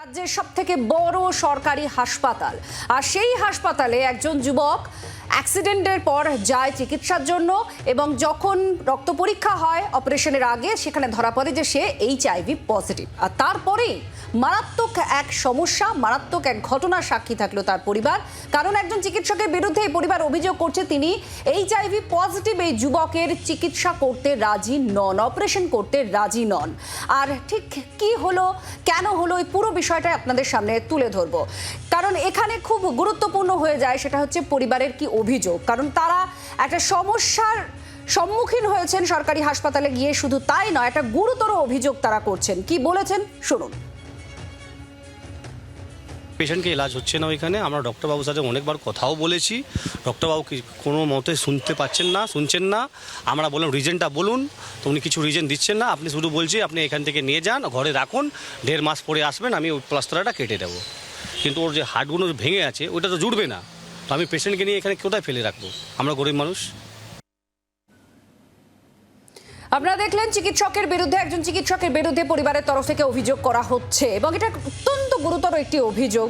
রাজ্যের সব থেকে বড় সরকারি হাসপাতাল। আর সেই হাসপাতালে একজন যুবক অ্যাক্সিডেন্টের পর যায় চিকিৎসার জন্য এবং যখন রক্ত পরীক্ষা হয় অপারেশনের আগে সেখানে ধরা পড়ে যে সে এইচআইভি পজিটিভ আর তারপরেই মারাত্মক এক সমস্যা, মারাত্মক এক ঘটনার সাক্ষী থাকল তার পরিবার। কারণ একজন চিকিৎসকের বিরুদ্ধে এই পরিবার অভিযোগ করছে, তিনি এইচ আইভি পজিটিভ এই যুবকের চিকিৎসা করতে রাজি নন অপারেশন করতে রাজি নন। আর ঠিক কি হলো, কেন হলো, এই পুরো বিষয়টা আপনাদের সামনে তুলে ধরবো। কারণ এখানে খুব গুরুত্বপূর্ণ হয়ে যায়, সেটা হচ্ছে পরিবারের কি অভিযোগ। কারণ তারা একটা সমস্যার সম্মুখীন হয়েছেন সরকারি হাসপাতালে গিয়ে, শুধু তাই নয়, একটা গুরুতর অভিযোগ তারা করছেন। কি বলেছেন? শুনুন। পেশেন্টকে ইলাজ হচ্ছে না ওইখানে। আমরা ডক্টরবাবুর সাথে অনেকবার কথাও বলেছি। ডক্টরবাবু কি- কোনো মতে শুনতে পাচ্ছেন না, শুনছেন না। আমরা বললাম রিজনটা বলুন। তো উনি কিছু রিজন দিচ্ছেন না। আপনি শুধু বলছি, আপনি এখান থেকে নিয়ে যান, ঘরে রাখুন। দেড় মাস পরে আসবেন, আমি ওই প্লাস্টারটা কেটে দেবো। কিন্তু ওর যে হাড়গুলো ভেঙে আছে, ওইটা তো জুড়বে না। তো আমি পেশেন্টকে নিয়ে এখানে কোথায় ফেলে রাখব? আমরা গরিব মানুষ। আপনারা দেখলেন চিকিৎসকের বিরুদ্ধে, একজন চিকিৎসকের বিরুদ্ধে পরিবারের তরফ থেকে অভিযোগ করা হচ্ছে এবং এটা অত্যন্ত গুরুতর একটি অভিযোগ।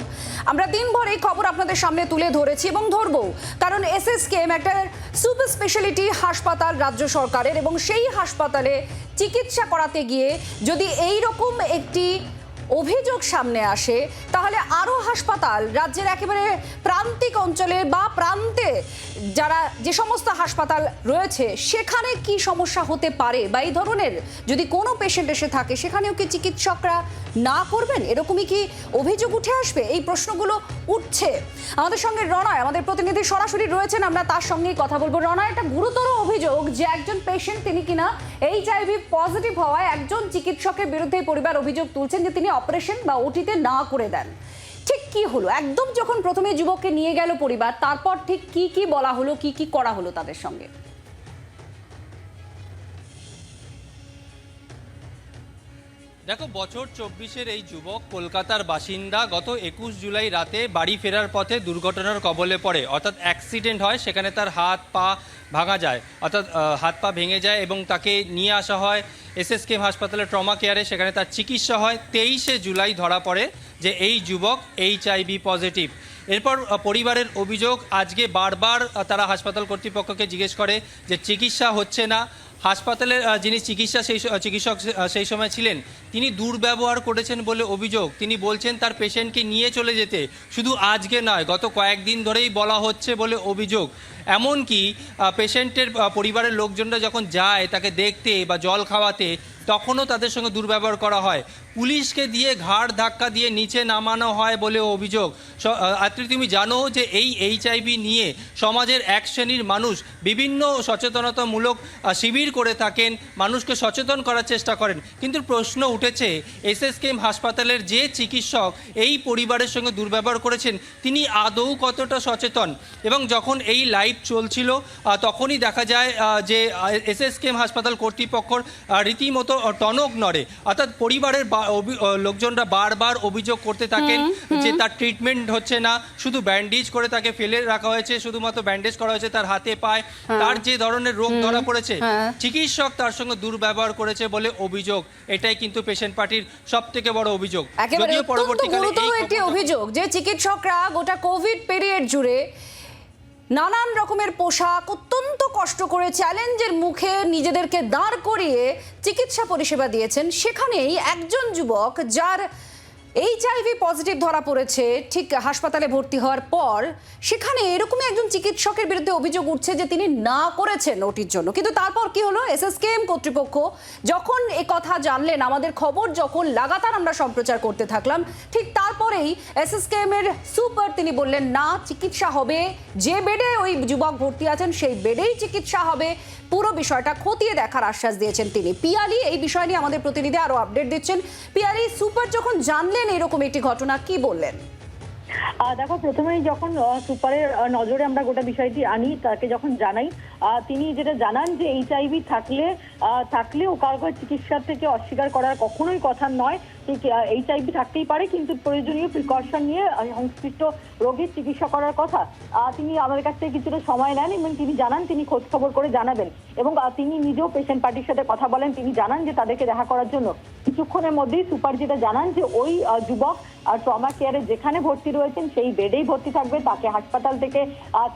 আমরা দিনভর এই খবর আপনাদের সামনে তুলে ধরেছি এবং ধরব। কারণ এস এস এসএসকেএম একটা সুপার স্পেশালিটি হাসপাতাল রাজ্য সরকারের এবং সেই হাসপাতালে চিকিৎসা করাতে গিয়ে যদি এই রকম একটি অভিযোগ সামনে আসে, তাহলে আরও হাসপাতাল রাজ্যের একেবারে প্রান্তিক অঞ্চলে বা প্রান্তে যারা যে সমস্ত হাসপাতাল রয়েছে, সেখানে কি সমস্যা হতে পারে? বা এই ধরনের যদি কোনো পেশেন্ট এসে থাকে, সেখানেও কি চিকিৎসকরা না করবেন? এরকমই কি অভিযোগ উঠে আসবে? এই প্রশ্নগুলো উঠছে। আমাদের সঙ্গে রণয়, আমাদের প্রতিনিধি সরাসরি রয়েছেন, আমরা তার সঙ্গেই কথা বলব। রণয়, একটা গুরুতর অভিযোগ যে একজন পেশেন্ট তিনি কিনা এইচআইভি পজিটিভ হওয়ায় একজন চিকিৎসকের বিরুদ্ধে পরিবার অভিযোগ তুলছেন যে তিনি অপারেশন বা ওটিতে না করে দেন। ঠিক কি হলো? একদম যখন প্রথমে যুবককে নিয়ে গেল পরিবার, তারপর ঠিক কি কি বলা হলো, কি কি করা হলো তাদের সঙ্গে? দেখো, বছর চব্বিশের এই যুবক কলকাতার বাসিন্দা গত একুশ জুলাই রাতে বাড়ি ফেরার পথে দুর্ঘটনার কবলে পড়ে। অর্থাৎ অ্যাক্সিডেন্ট হয়, সেখানে তার হাত পা ভাঙা যায়, অর্থাৎ হাত পা ভেঙে যায় এবং তাকে নিয়ে আসা হয় এসএসকেএম হাসপাতালে ট্রমা কেয়ারে, সেখানে তার চিকিৎসা হয়। তেইশে জুলাই ধরা পড়ে যে এই যুবক এইচ আইভি পজিটিভ এরপর পরিবারের অভিযোগ, আজকে বারবার তারা হাসপাতাল কর্তৃপক্ষকে জিজ্ঞেস করে যে চিকিৎসা হচ্ছে না। হাসপাতালের আহ, যিনি চিকিৎসা সেই চিকিৎসক সেই সময় ছিলেন তিনি দুর্ব্যবহার করেছেন বলে অভিযোগ। তিনি বলছেন তার পেশেন্টকে নিয়ে চলে যেতে শুধু আজকে নয় গত কয়েকদিন ধরেই বলা হচ্ছে বলে অভিযোগ। এমনকি পেশেন্টের পরিবারের লোকজনরা যখন যায় তাকে দেখতে বা জল খাওয়াতে তখনও তাদের সঙ্গে দুর্ব্যবহার করা হয়। পুলিশকে দিয়ে ঘাড় ধাক্কা দিয়ে নিচে নামানো হয় বলে অভিযোগ। আত্রি তুমি জানো যে এই এইচআইভি নিয়ে সমাজের এক শ্রেণির মানুষ বিভিন্ন সচেতনতামূলক শিবির করে থাকেন। মানুষকে সচেতন করার চেষ্টা করেন। কিন্তু প্রশ্ন উঠেছে এসএসকেএম হাসপাতালের যে চিকিৎসক এই পরিবারের সঙ্গে দুর্ব্যবহার করেছেন, তিনি আদৌ কতটা সচেতন? এবং যখন এই লাইভ চলছিল তখনই দেখা যায় যে এসএসকেএম হাসপাতাল কর্তৃপক্ষর রীতিমতো টনক নড়ে। অর্থাৎ পরিবারের লোকজনরা বারবার অভিযোগ করতে থাকেন যে তার ট্রিটমেন্ট হচ্ছে না শুধু ব্যান্ডেজ করে তাকে ফেলে রাখা হয়েছে শুধুমাত্র ব্যান্ডেজ করা হয়েছে তার হাতে পায়। তার যে ধরনের রোগ ধরা পড়েছে হ্যাঁ। চিকিৎসক তার সঙ্গে দুর্ব্যবহার করেছে বলে অভিযোগ। এটাই কিন্তু পেশেন্ট পার্টির সব থেকে বড় অভিযোগ। যদিও পরবর্তীকালে একটি অভিযোগ যে চিকিৎসকরা গোটা কোভিড পিরিয়ড জুড়ে নানান রকমের পোশাক কষ্ট করে চ্যালেঞ্জের মুখে নিজেদেরকে দাঁড় করিয়ে চিকিৎসা পরিষেবা দিয়েছেন। সেখানেই একজন যুবক যার এইচআইভি পজিটিভ ধরা পড়েছে, ঠিক হাসপাতালে ভর্তি হওয়ার পর সেখানে এরকমই একজন চিকিৎসকের বিরুদ্ধে অভিযোগ উঠছে যে তিনি না করেছেন ওটির জন্য। কিন্তু তারপর কি হলো? এসএসকেএম কর্তৃপক্ষ যখন এ কথা জানলেন, আমাদের খবর যখন লাগাতার আমরা সম্প্রচার করতে থাকলাম, ঠিক তারপরেই এসএসকেএম এর সুপার তিনি বললেন, না, চিকিৎসা হবে। যে বেডে ওই যুবক ভর্তি আছেন, সেই বেডেই চিকিৎসা হবে। পুরো বিষয়টা খতিয়ে দেখার আশ্বাস দিয়েছেন তিনি। পিয়ালি এই বিষয় নিয়ে আমাদের প্রতিনিধি আরও আপডেট দিচ্ছেন। পিয়ালি, সুপার যখন জানলেন এরকম একটি ঘটনা কি বললেন? দেখো, প্রথমেই যখন সুপারের নজরে আমরা গোটা বিষয়টি আনি, তাকে যখন জানাই তিনি যেটা জানান যে এইচআইভি থাকলে থাকলেও কারও চিকিৎসার থেকে অস্বীকার করার কখনোই কথা নয়। এইচআইভি থাকতেই পারে, কিন্তু প্রয়োজনীয় প্রিকশন নিয়ে সংশ্লিষ্ট রোগীর চিকিৎসা করার কথা। তিনি আমাদের কাছ থেকে কিছুটা সময় নেন, এবং তিনি জানান, তিনি খোঁজ খবর করে জানাবেন। এবং তিনি নিজেও পেশেন্ট পার্টির সাথে কথা বলেন, তিনি জানান যে তাদেরকে দেখা করার জন্য। কিছুক্ষণের মধ্যেই সুপার যেটা জানান যে ওই যুবক ট্রমা কেয়ারে যেখানে ভর্তি রয়েছেন, সেই বেডেই ভর্তি থাকবে। তাকে হাসপাতাল থেকে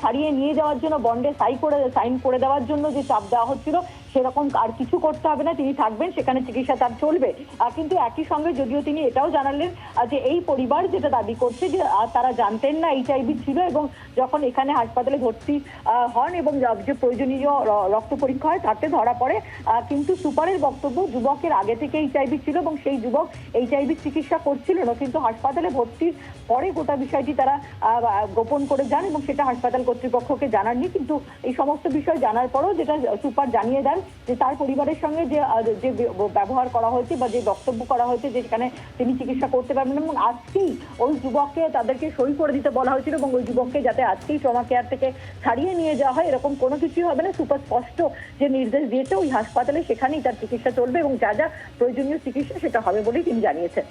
ছাড়িয়ে নিয়ে যাওয়ার জন্য বন্ডে সাই করে সাইন করে দেওয়ার জন্য যে চাপ দেওয়া হচ্ছিল সেরকম আর কিছু করতে হবে না, তিনি থাকবেন, সেখানে চিকিৎসা তার চলবে। কিন্তু একই সঙ্গে যদিও তিনি এটাও জানালেন যে এই পরিবার যেটা দাবি করছে যে তারা জানতেন না এইচআইভি ছিল এবং যখন এখানে হাসপাতালে ভর্তি হন এবং যে প্রয়োজনীয় রক্ত পরীক্ষা হয়, তাতে ধরা পড়ে কিন্তু সুপারের বক্তব্য যুবকের আগে থেকে এইচআইভি ছিল এবং সেই যুবক এইচআইভি চিকিৎসা করছিল না। কিন্তু হাসপাতালে ভর্তির পরে গোটা বিষয়টি তারা গোপন করে যান এবং সেটা হাসপাতাল কর্তৃপক্ষকে জানাননি। কিন্তু এই সমস্ত বিষয় জানার পরও যেটা সুপার জানিয়ে দেন যে তার পরিবারের সঙ্গে যে যে ব্যবহার করা হয়েছে বা যে বক্তব্য করা হয়েছে যে যেখানে তিনি চিকিৎসা করতে পারবেন এবং আজকেই ওই যুবককে তাদেরকে সই করে দিতে বলা হয়েছিল এবং ওই যুবককে যাতে আজকেই ট্রমা কেয়ার থেকে ছাড়িয়ে নিয়ে যাওয়া হয়, এরকম কোনো কিছুই হবে না। সুপার স্পষ্ট যে নির্দেশ দিয়েছে ওই হাসপাতালে সেখানেই তার চিকিৎসা চলবে এবং যা যা প্রয়োজনীয় চিকিৎসা সেটা হবে বলেই তিনি জানিয়েছেন।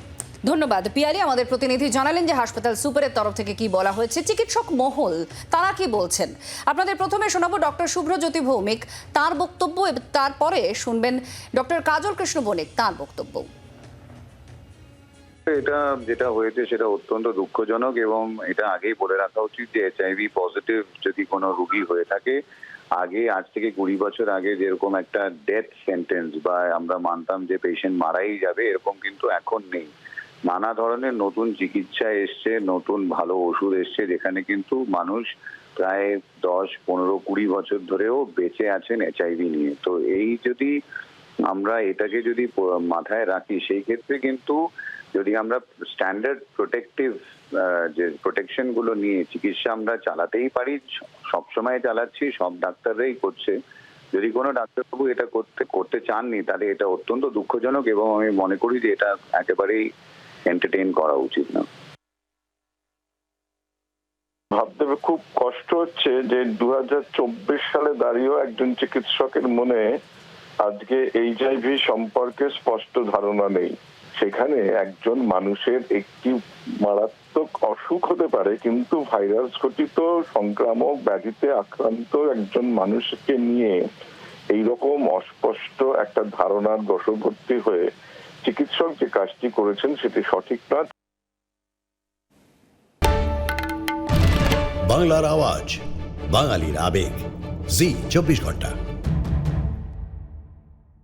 ধন্যবাদ। পিয়ালি, আমাদের প্রতিনিধি জানালেন যে হাসপাতাল সুপারের তরফ থেকে কি বলা হয়েছে। চিকিৎসক মহল, তারা কি বলছেন? আপনাদের প্রথমে শোনাবো ডক্টর শুভ্রজ্যোতি ভৌমিক, তার বক্তব্য তারপরে শুনবেন ডক্টর কাজল কৃষ্ণ বণিক, তার বক্তব্য। এটা যেটা হয়েছে সেটা অত্যন্ত দুঃখজনক এবং এটা আগেই বলে রাখা উচিত যে এইচআইভি পজিটিভ যদি কোনো রুগী হয়ে থাকে, আগে, আজ থেকে কুড়ি বছর আগে যেরকম একটা ডেথ সেন্টেন্স বা আমরা মানতাম যে পেশেন্ট মারাই যাবে, এরকম কিন্তু এখন নেই। নানা ধরনের নতুন চিকিৎসা এসছে, নতুন ভালো ওষুধ এসছে, যেখানে কিন্তু মানুষ প্রায় দশ, পনেরো, কুড়ি বছর ধরেও বেঁচে আছেন এইচআইভি নিয়ে। তো এই যদি আমরা এটাকে যদি মাথায় রাখি, সেই ক্ষেত্রে কিন্তু যদি আমরা স্ট্যান্ডার্ড প্রোটেক্টিভ যে প্রোটেকশনগুলো নিয়ে চিকিৎসা আমরা চালাতেই পারি সবসময় চালাচ্ছি, সব ডাক্তাররাই করছে। যদি কোনো ডাক্তারবাবু এটা করতে করতে চাননি, তাহলে এটা অত্যন্ত দুঃখজনক এবং আমি মনে করি যে এটা একেবারেই এন্টারটেইন করা উচিত না। ভাবতে খুব কষ্ট হচ্ছে যে দু সালে দাঁড়িয়েও একজন চিকিৎসকের মনে আজকে এইচআইভি সম্পর্কে স্পষ্ট ধারণা নেই। সেখানে একজন মানুষের একটি মারাত্মক অসুখ হতে পারে, কিন্তু ভাইরাস ঘটিত, সংক্রামক, ব্যাধিতে আক্রান্ত একজন মানুষকে নিয়ে এইরকম অস্পষ্ট একটা ধারণার বশবর্তী হয়ে চিকিৎসক যে কাজটি করেছেন সেটি সঠিক নয় বাংলার আওয়াজ বাঙালির আবেগ। জি চব্বিশ ঘণ্টা।